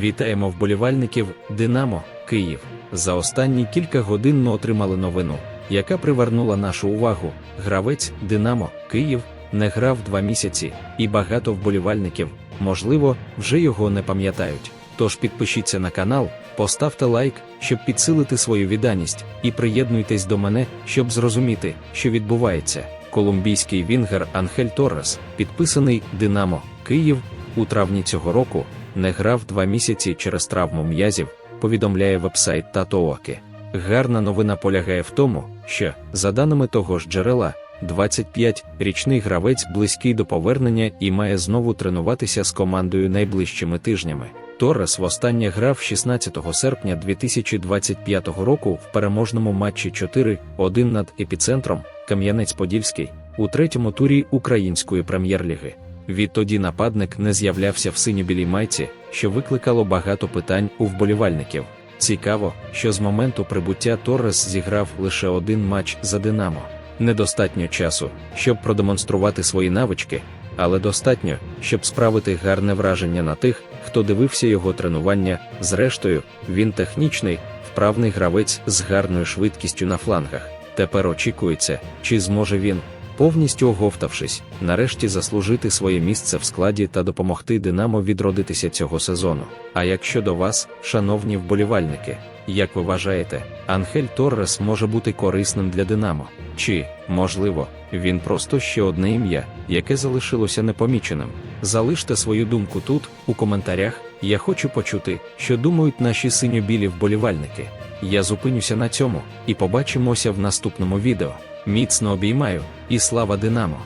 Вітаємо вболівальників Динамо Київ. За останні кілька годин ми отримали новину, яка привернула нашу увагу. Гравець Динамо Київ не грав два місяці, і багато вболівальників, можливо, вже його не пам'ятають. Тож підпишіться на канал, поставте лайк, щоб підсилити свою відданість, і приєднуйтесь до мене, щоб зрозуміти, що відбувається. Колумбійський вінгер Анхель Торрес, підписаний Динамо Київ, у травні цього року не грав два місяці через травму м'язів, повідомляє вебсайт Татооки. Гарна новина полягає в тому, що, за даними того ж джерела, 25-річний гравець близький до повернення і має знову тренуватися з командою найближчими тижнями. Торрес востаннє грав 16 серпня 2025 року в переможному матчі 4-1 над епіцентром Кам'янець-Подільський у третьому турі української прем'єр-ліги. Відтоді нападник не з'являвся в синьо-білій майці, що викликало багато питань у вболівальників. Цікаво, що з моменту прибуття Торрес зіграв лише один матч за Динамо. Недостатньо часу, щоб продемонструвати свої навички, але достатньо, щоб справити гарне враження на тих, хто дивився його тренування. Зрештою, він технічний, вправний гравець з гарною швидкістю на флангах. Тепер очікується, чи зможе він, повністю оговтавшись, нарешті заслужити своє місце в складі та допомогти Динамо відродитися цього сезону. А якщо до вас, шановні вболівальники, як ви вважаєте, Анхель Торрес може бути корисним для Динамо? Чи, можливо, він просто ще одне ім'я, яке залишилося непоміченим? Залиште свою думку тут, у коментарях. Я хочу почути, що думають наші синьо-білі вболівальники. Я зупинюся на цьому і побачимося в наступному відео. Міцно обіймаю і слава Динамо!